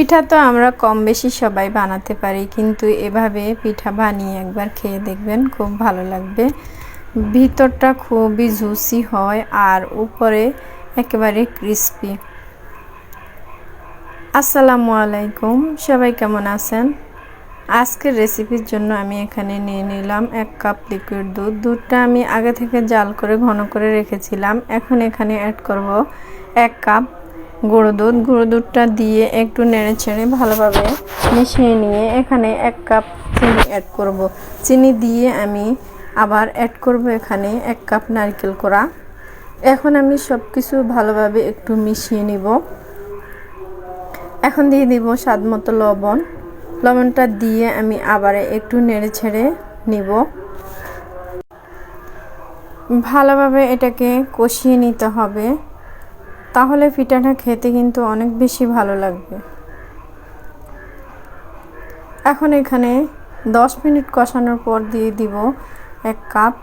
পিঠা তো আমরা কম বেশি সবাই বানাতে পারি, কিন্তু এভাবে পিঠা বানিয়ে একবার খেয়ে দেখবেন খুব ভালো লাগবে। ভিতরটা খুবই জুসি হয় আর উপরে একেবারে ক্রিস্পি। আসসালামু আলাইকুম, সবাই কেমন আছেন? আজকের রেসিপির জন্য আমি এখানে নিয়ে নিলাম এক কাপ লিকুইড দুধ। দুধটা আমি আগে থেকে জাল করে ঘন করে রেখেছিলাম, এখন এখানে অ্যাড করব এক কাপ গুঁড়ো দুধ। গুঁড়ো দুধটা দিয়ে একটু নেড়ে ছেড়ে ভালোভাবে মিশিয়ে নিয়ে এখানে এক কাপ চিনি অ্যাড করব। চিনি দিয়ে আমি আবার অ্যাড করব এখানে এক কাপ নারকেল কোড়া। এখন আমি সব কিছু ভালোভাবে একটু মিশিয়ে নিব। এখন দিয়ে দিব স্বাদ মতো লবণ। লবণটা দিয়ে আমি আবার একটু নেড়ে ছেড়ে নিব। ভালোভাবে এটাকে কষিয়ে নিতে হবে। তাহলে পিঠাটা খেতে কিন্তু অনেক বেশি ভালো লাগবে। এখন এখানে দশ মিনিট কষানোর পর দিয়ে দিব এক কাপ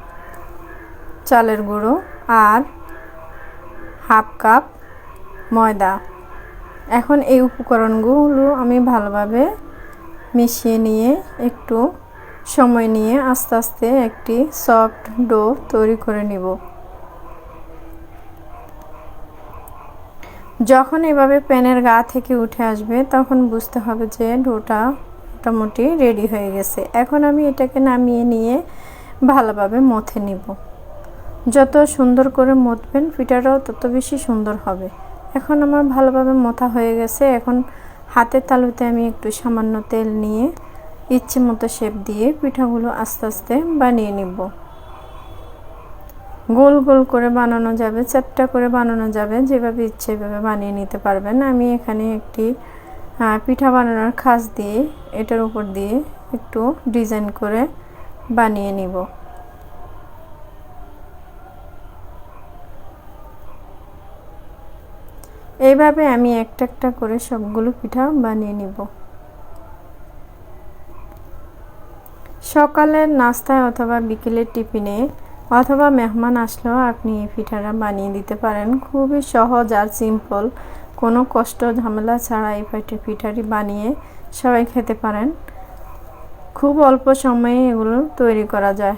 চালের গুঁড়ো আর হাফ কাপ ময়দা। এখন এই উপকরণগুলো আমি ভালোভাবে মিশিয়ে নিয়ে একটু সময় নিয়ে আস্তে আস্তে একটি সফট ডো তৈরি করে নিব। যখন এভাবে প্যানের গা থেকে উঠে আসবে, তখন বুঝতে হবে যে ডোটা মোটামুটি রেডি হয়ে গেছে। এখন আমি এটাকে নামিয়ে নিয়ে ভালোভাবে মথে নিব। যত সুন্দর করে মথবেন পিঠাটাও তত বেশি সুন্দর হবে। এখন আমার ভালোভাবে মথা হয়ে গেছে। এখন হাতের তালুতে আমি একটু সামান্য তেল নিয়ে ইচ্ছে মতো শেপ দিয়ে পিঠাগুলো আস্তে আস্তে বানিয়ে নিব। গোল গোল করে বানানো যাবে, চ্যাপটা করে বানানো যাবে, যেভাবে ইচ্ছে এভাবে বানিয়ে নিতে পারবেন। আমি এখানে একটি পিঠা বানানোর খাস দিয়ে এটার উপর দিয়ে একটু ডিজাইন করে বানিয়ে নিব। এইভাবে আমি একটা একটা করে সবগুলো পিঠা বানিয়ে নিব। সকালের নাস্তায় অথবা বিকেলের টিফিনে অথবা মেহমান আসলেও আপনি এই পিঠাটা বানিয়ে দিতে পারেন। খুবই সহজ আর সিম্পল কোনো কষ্ট ঝামেলা ছাড়া এই পিঠাটি বানিয়ে সবাই খেতে পারেন। খুব অল্প সময়ে এগুলো তৈরি করা যায়।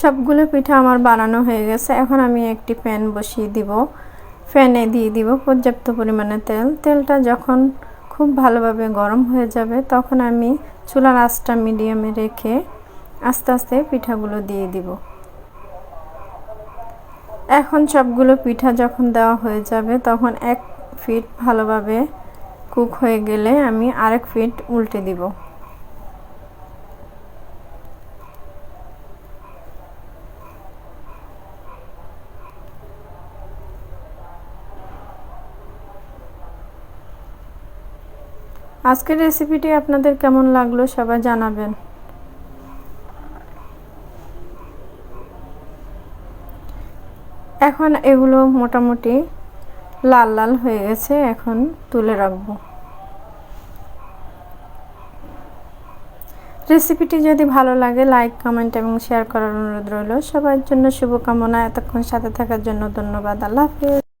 সবগুলো পিঠা আমার বানানো হয়ে গেছে। এখন আমি একটি প্যান বসিয়ে দিব। ফ্যানে দিয়ে দিব পর্যাপ্ত পরিমাণে তেল। তেলটা যখন খুব ভালোভাবে গরম হয়ে যাবে, তখন আমি চুলার আঁচটা মিডিয়ামে রেখে আস্তে আস্তে পিঠাগুলো দিয়ে দিব। এখন সবগুলো পিঠা যখন দেওয়া হয়ে যাবে, তখন এক ফিট ভালোভাবে কুক হয়ে গেলে আমি আরেক ফিট উল্টে দিব। আজকের রেসিপিটি আপনাদের কেমন লাগল সবাই জানাবেন। এখন এগুলো মোটামুটি লাল লাল হয়ে গেছে, এখন তুলে রাখব। রেসিপিটি যদি ভালো লাগে লাইক কমেন্ট এবং শেয়ার করার অনুরোধ রইল। সবার জন্য শুভকামনা, এতক্ষণ সাথে থাকার জন্য ধন্যবাদ। আল্লাহ হাফিজ।